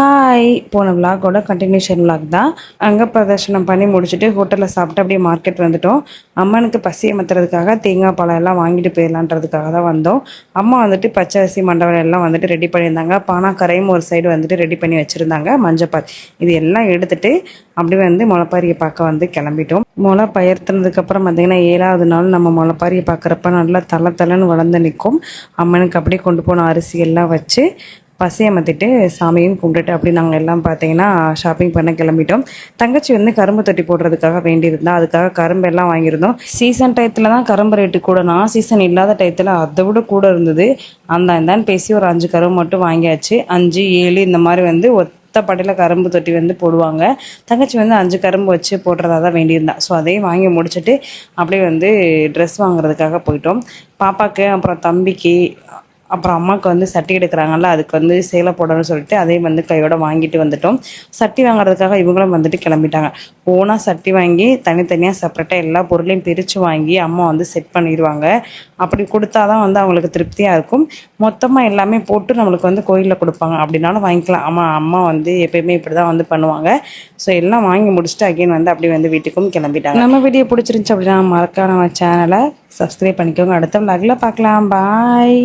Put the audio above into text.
Hi போன விலாகோட continuation vlog தான். அங்கே பிரதர்ஷனம் பண்ணி முடிச்சுட்டு ஹோட்டலில் சாப்பிட்டு அப்படியே மார்க்கெட் வந்துட்டோம். அம்மனுக்கு பசியை மத்துறதுக்காக தேங்காய் பழம் எல்லாம் வாங்கிட்டு போயிடலான்றதுக்காக தான் வந்தோம். அம்மா வந்துட்டு பச்சரிசி மண்டபம் எல்லாம் வந்துட்டு ரெடி பண்ணியிருந்தாங்க. பானாக்கரையும் ஒரு சைடு வந்துட்டு ரெடி பண்ணி வச்சுருந்தாங்க. மஞ்சப்பாத் இது எல்லாம் எடுத்துட்டு அப்படியே வந்து முளைப்பாரியை பார்க்க வந்து கிளம்பிட்டோம். முளை பயிர்த்துனதுக்கப்புறம் பார்த்திங்கன்னா ஏழாவது நாள் நம்ம முளைப்பாரியை பார்க்குறப்ப நல்லா தலை தலைன்னு வளர்ந்து நிற்கும். அம்மனுக்கு அப்படியே கொண்டு போன அரிசி எல்லாம் வச்சு பசியமர்த்திட்டு சாமியும் கும்பிட்டுட்டு அப்படி நாங்கள் எல்லாம் பார்த்தீங்கன்னா ஷாப்பிங் பண்ண கிளம்பிட்டோம். தங்கச்சி வந்து கரும்பு தொட்டி போடுறதுக்காக வேண்டியிருந்தா அதுக்காக கரும்பு எல்லாம் வாங்கியிருந்தோம். சீசன் டயத்தில் தான் கரும்பு ரேட்டு கூட நான் சீசன் இல்லாத டயத்தில் அதை விட கூட இருந்தது. அந்த இந்தான்னு பேசி ஒரு அஞ்சு கரும்பு மட்டும் வாங்கியாச்சு. அஞ்சு ஏழு இந்த மாதிரி வந்து ஒத்த படையில் கரும்பு தொட்டி வந்து போடுவாங்க. தங்கச்சி வந்து அஞ்சு கரும்பு வச்சு போடுறதா தான் வேண்டியிருந்தா. ஸோ அதையும் வாங்கி முடிச்சுட்டு அப்படியே வந்து ட்ரெஸ் வாங்குறதுக்காக போயிட்டோம். பாப்பாக்கு அப்புறம் தம்பிக்கு அப்புறம் அம்மாவுக்கு வந்து சட்டி எடுக்கிறாங்கல்ல அதுக்கு வந்து சேலை போடணும்னு சொல்லிட்டு அதையும் வந்து கையோட வாங்கிட்டு வந்துட்டோம். சட்டி வாங்குறதுக்காக இவங்களும் வந்துட்டு கிளம்பிட்டாங்க. ஓனாக சட்டி வாங்கி தனித்தனியாக செப்பரேட்டாக எல்லா பொருளையும் பிரித்து வாங்கி அம்மா வந்து செட் பண்ணிடுவாங்க. அப்படி கொடுத்தா தான் வந்து அவங்களுக்கு திருப்தியாக இருக்கும். மொத்தமாக எல்லாமே போட்டு நம்மளுக்கு வந்து கோயிலில் கொடுப்பாங்க. அப்படின்னாலும் வாங்கிக்கலாம். அம்மா அம்மா வந்து எப்பயுமே இப்படி தான் வந்து பண்ணுவாங்க. ஸோ எல்லாம் வாங்கி முடிச்சுட்டு அகைன் வந்து அப்படியே வந்து வீட்டுக்கும் கிளம்பிட்டாங்க. நம்ம வீடியோ பிடிச்சிருந்துச்சு அப்படின்னா மறக்காம நம்ம சேனலை சப்ஸ்கிரைப் பண்ணிக்கோங்க. அடுத்த vlogல பார்க்கலாம். பாய்